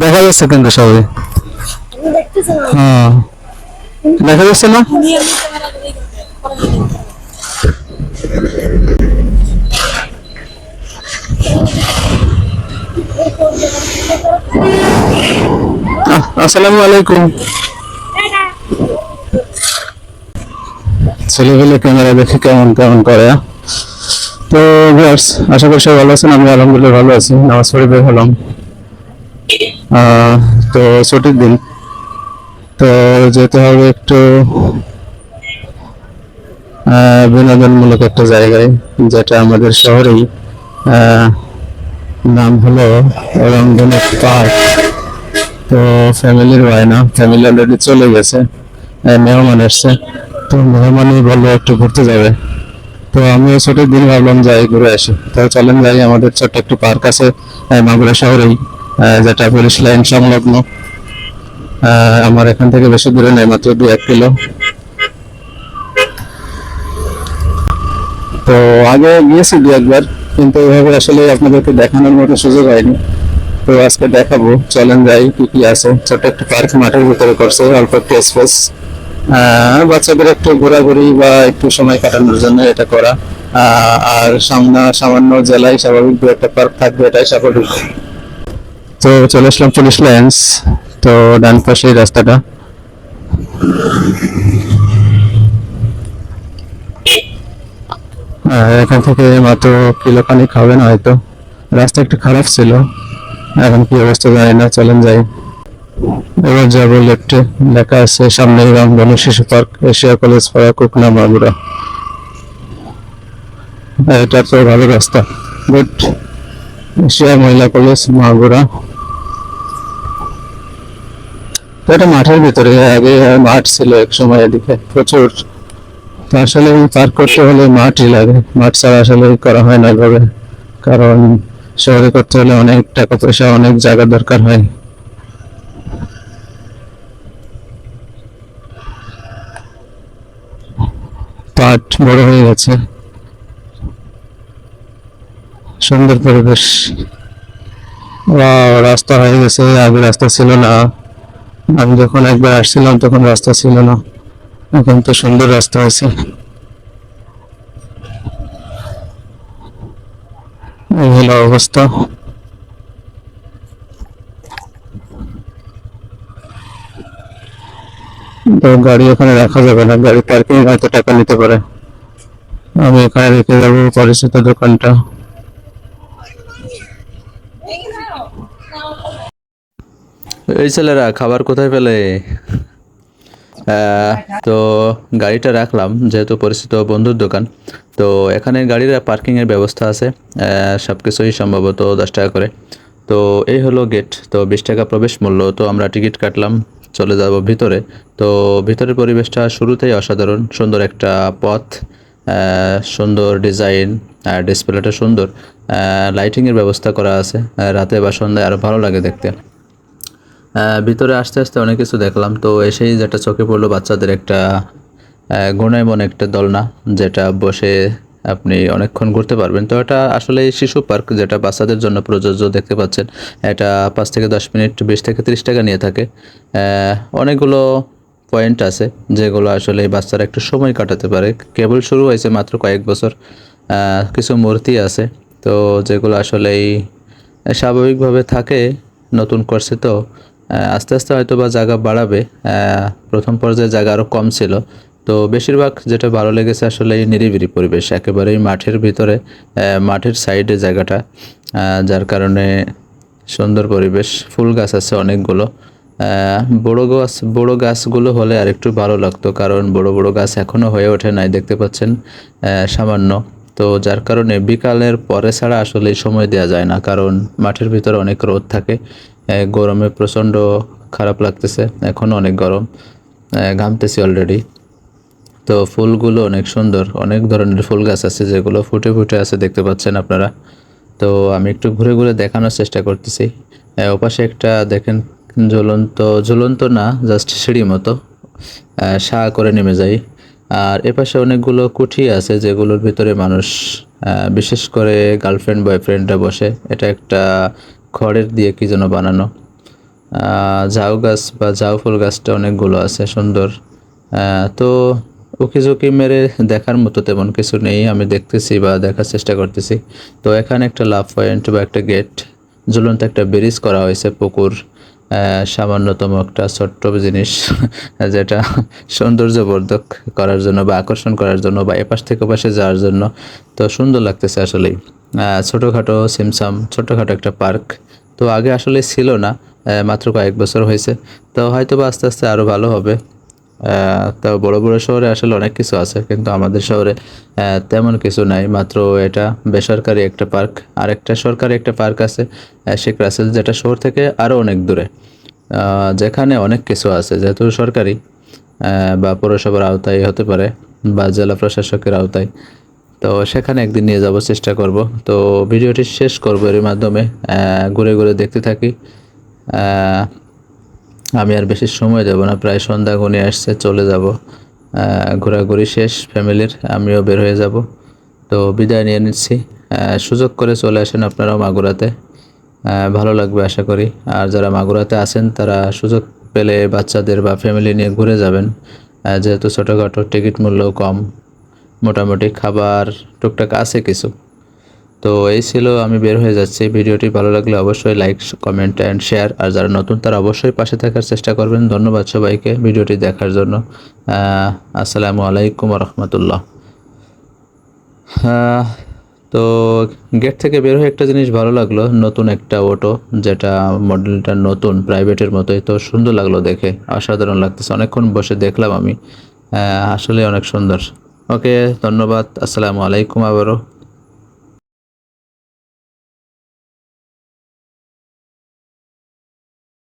দেখা। যাচ্ছে কিন্তু সবাই। হ্যাঁ। দেখা যাচ্ছে না? আসসালামু আলাইকুম। ছেলেবেলে ক্যামেরা দেখে কেমন কেমন করে? তো আশা করি সবাই ভালো আছেন আমি আলহামদুলিল্লাহ ভালো আছি, নামাজ পড়ে বের হলাম। তো ছুটির দিন। তো যেতে হবে একটু বিনোদনমূলক একটা জায়গায়, যেটা আমাদের শহরেই নাম হলো রংধনু পার্ক। তো ফ্যামিলির হয় না ফ্যামিলি অলরেডি চলে গেছে মেহমান এসছে। তো মেহমানই বলল একটু ঘুরতে যাবে। তো আমিও ছুটির দিন ভাবলাম যাই ঘুরে আসি। তো চলেন যাই, আমাদের ছোট্ট একটি পার্ক আছে মাগুরা শহরেই যেটা পুলিশ লাইন সংলগ্ন আমার এখান থেকে বেশি দূরে নেই, মাত্র দু এক কিলো। তো আগে গিয়েছি দু একবার, কিন্তু এভাবে আসলে আপনাদেরকে দেখানোর মতো সুযোগ হয়নি। তো আজকে দেখাবো, চলেন যাই, কি কি আছে। ছোট একটা পার্ক মাঠের ভিতরে করছে, অল্প একটু স্পেস বাচ্চাদের একটু ঘোরাঘুরি বা একটু সময় কাটানোর জন্য এটা করা। আর সামনা, সামান্য জেলায় স্বাভাবিক দু একটা পার্ক থাকবে, এটাই স্বাভাবিক। তো চলে আসলাম পুলিশ লাইন্স। তো ডান পাশে রাস্তাটা। এখান থেকে মাত্র কিলো খানিক হবে না হয়তো। রাস্তা একটু খারাপ ছিল। এখন কি অবস্থা জানি না, চলেন যাই। এবার যাব লেফটে লেখা আছে, সামনে রামবন শিশু পার্ক, এশিয়া কলেজ পাড়া কুকনা মাগুরা। এটা তো ভালো রাস্তা। গুড এশিয়া মহিলা কলেজ মাগুরা। তো এটা মাঠের ভিতরে, আগে মাঠ ছিল এক সময় এদিকে, প্রচুর। তো আসলে পার্ক করতে হলে মাঠই লাগে। মাঠ ছাড়া আসলে করা হয় না এভাবে। কারণ শহরে করতে হলে অনেক টাকা পয়সা, অনেক জায়গা দরকার হয়। পাট বড় হয়ে গেছে। সুন্দর পরিবেশ। রাস্তা হয়ে গেছে, আগে রাস্তা ছিল না। আমি যখন একবার আসছিলাম, তখন রাস্তা ছিল না। এখন তো সুন্দর রাস্তা হয়েছে। এই হলো অবস্থা। তো গাড়ি ওখানে রাখা যাবে না, গাড়ি পার্কিং হয়তো টাকা নিতে পারে। আমি এখানে রেখে যাব পরিচিত দোকানটা। এই ছেলেরা, খাবার কোথায় পেলে? তো গাড়িটা রাখলাম, যেহেতু পরিচিত বন্ধুর দোকান। তো এখানে গাড়ির পার্কিংয়ের ব্যবস্থা আছে সব কিছুই সম্ভবত দশ টাকা করে। তো এই হলো গেট তো বিশ টাকা প্রবেশ মূল্য। তো আমরা টিকিট কাটলাম চলে যাব ভিতরে। তো ভিতরের পরিবেশটা শুরুতেই অসাধারণ, সুন্দর একটা পথ সুন্দর ডিজাইন আর ডিসপ্লেটা সুন্দর। লাইটিংয়ের ব্যবস্থা করা আছে রাতে বা সন্ধ্যায় আরও ভালো লাগে দেখতে। ভিতরে আসতে আসতে অনেক কিছু দেখলাম। তো এসেই যেটা চোখে পড়ল বাচ্চাদের একটা গুণায়মন একটা দোলনা, যেটা বসে আপনি অনেকক্ষণ ঘুরতে পারবেন। তো এটা আসলে শিশু পার্ক যেটা বাচ্চাদের জন্য প্রযোজ্য দেখতে পাচ্ছেন। এটা পাঁচ থেকে দশ মিনিট, বিশ থেকে তিরিশ টাকা নিয়ে থাকে। অনেকগুলো পয়েন্ট আছে যেগুলো আসলে বাচ্চারা একটু সময় কাটাতে পারে। কেবল শুরু হয়েছে মাত্র কয়েক বছর। কিছু মূর্তি আছে। তো যেগুলো আসলেই স্বাভাবিকভাবে থাকে নতুন করছে তো। আস্তে আস্তে হয়তো বা জায়গা বাড়াবে। প্রথম পর্যায়ে জায়গা আরও কম ছিল। তো বেশিরভাগ যেটা ভালো লেগেছে আসলে এই নিরিবিলি পরিবেশ, একেবারেই মাঠের ভিতরে মাঠের সাইডে জায়গাটা যার কারণে সুন্দর পরিবেশ, ফুল গাছ আছে অনেকগুলো বড় গাছ, বড় গাছগুলো হলে আর একটু ভালো লাগতো কারণ বড় বড় গাছ এখনও হয়ে ওঠে নাই, দেখতে পাচ্ছেন সামান্য। তো যার কারণে বিকালের পরে ছাড়া আসলে সময় দেওয়া যায় না কারণ মাঠের ভিতরে অনেক রোদ থাকে গরমে প্রচণ্ড খারাপ লাগতেছে এখনও অনেক গরম ঘামতেছি অলরেডি তো ফুলগুলো অনেক সুন্দর। অনেক ধরনের ফুল গাছ আছে যেগুলো ফুটে ফুটে আছে, দেখতে পাচ্ছেন আপনারা। তো আমি একটু ঘুরে ঘুরে দেখানোর চেষ্টা করতেছি। ওপাশে একটা দেখেন ঝুলন্ত ঝুলন্ত না জাস্ট সিঁড়ি মতো সা করে নেমে যাই। আর এপাশে অনেকগুলো কুঠি আছে যেগুলোর ভিতরে মানুষ বিশেষ করে গার্লফ্রেন্ড বয়ফ্রেন্ডরা বসে। এটা একটা খড়ের দিয়ে কি যেন বানানো। ঝাউ গাছ বা ঝাউ ফুল গাছটা অনেকগুলো আছে, সুন্দর। তো উকি ঝুঁকি মেরে দেখার মতো তেমন কিছু নেই, আমি দেখতেছি বা দেখার চেষ্টা করতেছি। তো এখানে একটা লাভ পয়েন্ট বা একটা গেট, ঝুলন্ত একটা ব্রিজ করা হয়েছে পুকুর সামান্যতম একটা ছোট্ট জিনিস, যেটা সৌন্দর্যবর্ধক করার জন্য বা আকর্ষণ করার জন্য বা এপাশ থেকে ওপাশে যাওয়ার জন্য। তো সুন্দর লাগতেছে আসলেই। ছোটোখাটো সিমসাম, ছোটোখাটো একটা পার্ক। তো আগে আসলে ছিল না মাত্র কয়েক বছর হয়েছে। তো হয়তো বা আস্তে আস্তে আরও ভালো হবে। তো বড় বড় শহরে আসলে অনেক কিছু আছে, কিন্তু আমাদের শহরে তেমন কিছু নাই। মাত্র এটা বেসরকারি একটা পার্ক আর একটা সরকারি একটা পার্ক আছে শেখ রাসেল যেটা শহর থেকে আরও অনেক দূরে। যেখানে অনেক কিছু আছে, যেহেতু সরকারি বা পৌরসভার আওতায় হতে পারে, বা জেলা প্রশাসকের আওতায়। তো সেখানে একদিন নিয়ে যাব চেষ্টা করব। তো ভিডিওটি শেষ করব এর মাধ্যমে ঘুরে ঘুরে দেখতে থাকি। আমি আর বেশি সময় দেব না, প্রায় সন্ধ্যা ঘনিয়ে আসছে, চলে যাব। ঘোরাঘুরি শেষ, ফ্যামিলির, আমিও বের হয়ে যাব। তো বিদায় নিয়ে নিচ্ছি। সুযোগ করে চলে আসেন আপনারাও মাগুরাতে। ভালো লাগবে আশা করি। আর যারা মাগুরাতে আছেন, তারা সুযোগ পেলে বাচ্চাদের বা ফ্যামিলি নিয়ে ঘুরে যাবেন। যেহেতু ছোটোখাটো টিকিট মূল্যও কম। মোটামুটি খাবার টুকটাক আছে কিছু। তো এই ছিল, আমি বের হয়ে যাচ্ছি। ভিডিওটি ভালো লাগলে অবশ্যই লাইক কমেন্ট অ্যান্ড শেয়ার আর যারা নতুন, তারা অবশ্যই পাশে থাকার চেষ্টা করবেন। ধন্যবাদ সবাইকে ভিডিওটি দেখার জন্য। আসসালামু আলাইকুম রহমতুল্লাহ তো গেট থেকে বের হয়ে একটা জিনিস ভালো লাগল। নতুন একটা অটো যেটা মডেলটা নতুন প্রাইভেটের মতোই। তো সুন্দর লাগল দেখে, অসাধারণ লাগতেছে। অনেকক্ষণ বসে দেখলাম আমি। আসলে অনেক সুন্দর। ওকে ধন্যবাদ। আসসালামু আলাইকুম আবারও।